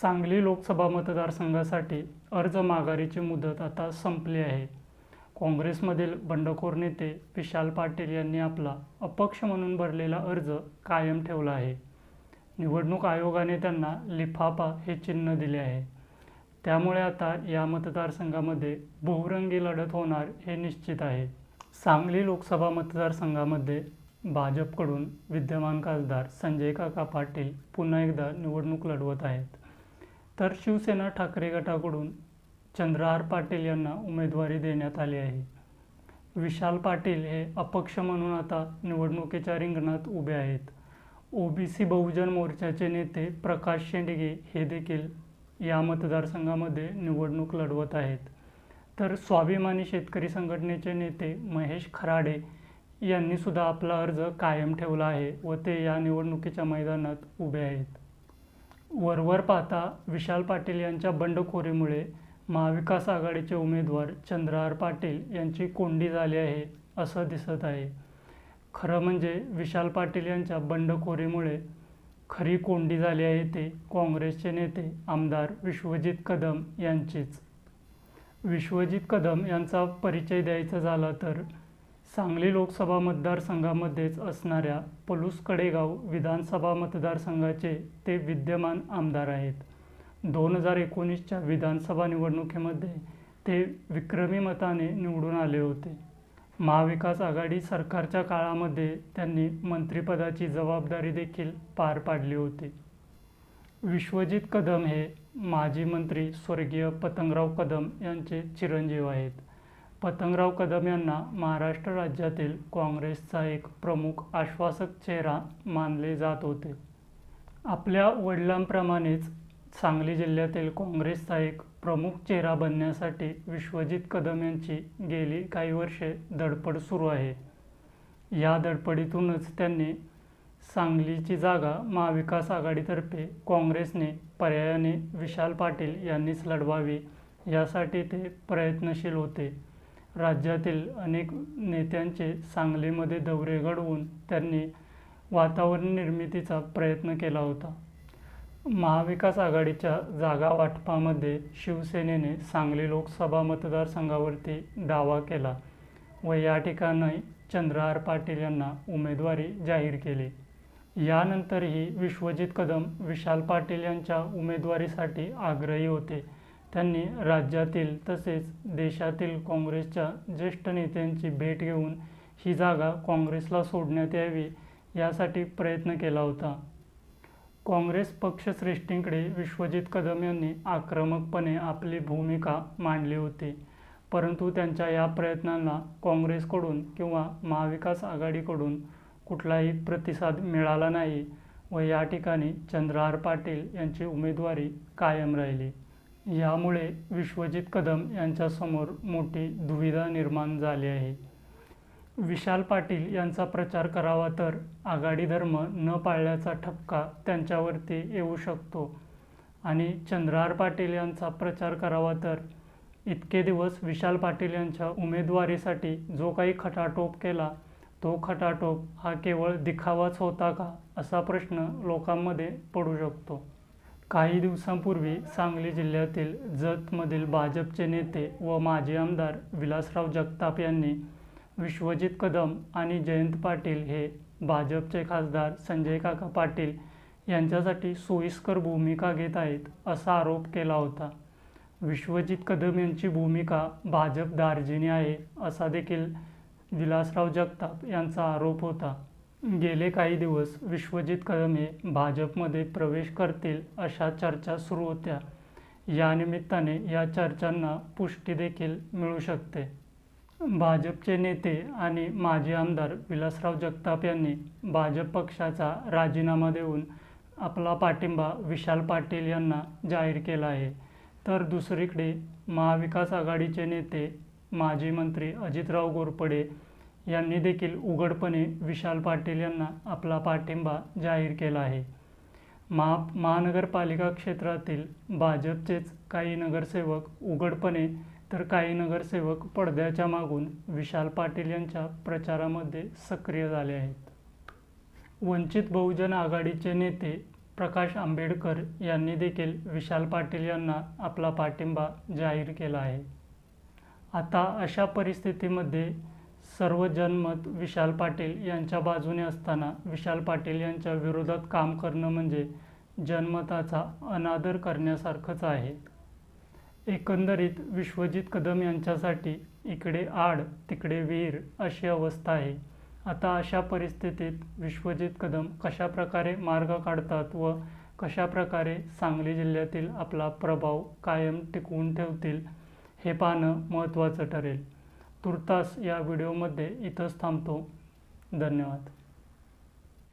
सांगली लोकसभा मतदारसंघासाठी अर्ज माघारीची मुदत आता संपली आहे. काँग्रेसमधील बंडखोर नेते विशाल पाटील यांनी आपला अपक्ष म्हणून भरलेला अर्ज कायम ठेवला आहे. निवडणूक आयोगाने त्यांना लिफाफा हे चिन्ह दिले आहे. त्यामुळे आता या मतदारसंघामध्ये बहुरंगी लढत होणार हे निश्चित आहे. सांगली लोकसभा मतदारसंघामध्ये भाजपकडून विद्यमान खासदार संजय काका पाटील पुन्हा एकदा निवडणूक लढवत आहेत. तर शिवसेना ठाकरे गटाकडून चंद्रहार पाटील यांना उमेदवारी देण्यात आली आहे. विशाल पाटील हे अपक्ष म्हणून आता निवडणुकीच्या रिंगणात उभे आहेत. ओबीसी बहुजन मोर्चाचे नेते प्रकाश शेंडगे हे देखील या मतदारसंघामध्ये निवडणूक लढवत आहेत. तर स्वाभिमानी शेतकरी संघटनेचे नेते महेश खराडे यांनी सुद्धा आपला अर्ज कायम ठेवला आहे व ते या निवडणुकीच्या मैदानात उभे आहेत. वरवर पाहता विशाल पाटील यांच्या बंडखोरीमुळे महाविकास आघाडीचे उमेदवार चंद्रहार पाटील यांची कोंडी झाली आहे असं दिसत आहे. खरं म्हणजे विशाल पाटील यांच्या बंडखोरीमुळे खरी कोंडी झाली आहे ते काँग्रेसचे नेते आमदार विश्वजित कदम यांचीच. विश्वजित कदम यांचा परिचय द्यायचा झाला तर सांगली लोकसभा मतदारसंघामध्येच असणाऱ्या पलूस कडेगाव विधानसभा मतदारसंघाचे ते विद्यमान आमदार आहेत. दोन हजार एकोणीसच्या विधानसभा निवडणुकीमध्ये ते विक्रमी मताने निवडून आले होते. महाविकास आघाडी सरकारच्या काळामध्ये त्यांनी मंत्रिपदाची जबाबदारी देखील पार पाडली होती. विश्वजित कदम हे माजी मंत्री स्वर्गीय पतंगराव कदम यांचे चिरंजीव आहेत. पतंगराव कदम यांना महाराष्ट्र राज्यातील काँग्रेसचा एक प्रमुख आश्वासक चेहरा मानले जात होते. आपल्या वडिलांप्रमाणेच सांगली जिल्ह्यातील काँग्रेसचा एक प्रमुख चेहरा बनण्यासाठी विश्वजित कदम यांची गेली काही वर्षे धडपड सुरू आहे. या धडपडीतूनच त्यांनी सांगलीची जागा महाविकास आघाडीतर्फे काँग्रेसने पर्यायाने विशाल पाटील यांनीच लढवावी यासाठी ते प्रयत्नशील होते. राज्यातील अनेक नेत्यांचे सांगलीमध्ये दौरे घडवून त्यांनी वातावरण निर्मितीचा प्रयत्न केला होता. महाविकास आघाडीच्या जागा वाटपामध्ये शिवसेनेने सांगली लोकसभा मतदारसंघावरती दावा केला व या ठिकाणी चंद्रहार पाटील यांना उमेदवारी जाहीर केली. यानंतरही विश्वजित कदम विशाल पाटील यांच्या उमेदवारीसाठी आग्रही होते. त्यांनी राज्यातील तसेच देशातील काँग्रेसच्या ज्येष्ठ नेत्यांची भेट घेऊन ही जागा काँग्रेसला सोडण्यात यावी यासाठी प्रयत्न केला होता. काँग्रेस पक्षश्रेष्ठींकडे विश्वजित कदम यांनी आक्रमकपणे आपली भूमिका मांडली होती परंतु त्यांच्या या प्रयत्नांना काँग्रेसकडून किंवा महाविकास आघाडीकडून कुठलाही प्रतिसाद मिळाला नाही व या ठिकाणी चंद्रहार पाटील यांची उमेदवारी कायम राहिली. यामुळे विश्वजित कदम यांच्यासमोर मोठी दुविधा निर्माण झाली आहे. विशाल पाटील यांचा प्रचार करावा तर आघाडी धर्म न पाळल्याचा ठपका त्यांच्यावरती येऊ शकतो आणि चंद्रहार पाटील यांचा प्रचार करावा तर इतके दिवस विशाल पाटील यांच्या उमेदवारीसाठी जो काही खटाटोप केला तो खटाटोप हा केवळ दिखावाच होता का असा प्रश्न लोकांमध्ये पडू शकतो. काही दिवसांपूर्वी सांगली जिल्ह्यातील जतमधील भाजपचे नेते व माजी आमदार विलासराव जगताप यांनी विश्वजित कदम आणि जयंत पाटील हे भाजपचे खासदार संजय काका पाटील यांच्यासाठी सोयीस्कर भूमिका घेत आहेत असा आरोप केला होता. विश्वजित कदम यांची भूमिका भाजप दार्जिनी आहे असा देखील विलासराव जगताप यांचा आरोप होता. गेले काही दिवस विश्वजित कदम हे भाजपमध्ये प्रवेश करतील अशा चर्चा सुरू होत्या. यानिमित्ताने या चर्चांना पुष्टी देखील मिळू शकते. भाजपचे नेते आणि माजी आमदार विलासराव जगताप यांनी भाजप पक्षाचा राजीनामा देऊन आपला पाठिंबा विशाल पाटील यांना जाहीर केला आहे. तर दुसरीकडे महाविकास आघाडीचे नेते माजी मंत्री अजितराव गोरपडे यांनी देखील उघडपणे विशाल पाटील यांना आपला पाठिंबा जाहीर केला आहे. महा महानगरपालिका क्षेत्रातील भाजपचेच काही नगरसेवक उघडपणे तर काही नगरसेवक पडद्याच्या मागून विशाल पाटील यांच्या प्रचारामध्ये सक्रिय झाले आहेत. वंचित बहुजन आघाडीचे नेते प्रकाश आंबेडकर यांनी देखील विशाल पाटील यांना आपला पाठिंबा जाहीर केला आहे. आता अशा परिस्थितीमध्ये सर्व जनमत विशाल पाटील यांच्या बाजूने असताना विशाल पाटील यांच्या विरोधात काम करणं म्हणजे जनमताचा अनादर करण्यासारखंच आहे. एकंदरीत विश्वजित कदम यांच्यासाठी इकडे आड तिकडे विहीर अशी अवस्था आहे. आता अशा परिस्थितीत विश्वजित कदम कशाप्रकारे मार्ग काढतात व कशाप्रकारे सांगली जिल्ह्यातील आपला प्रभाव कायम टिकवून ठेवतील हे पाहणं महत्त्वाचं ठरेल. तुर्तास या व्हिडिओमध्ये इथंच थांबतो. धन्यवाद.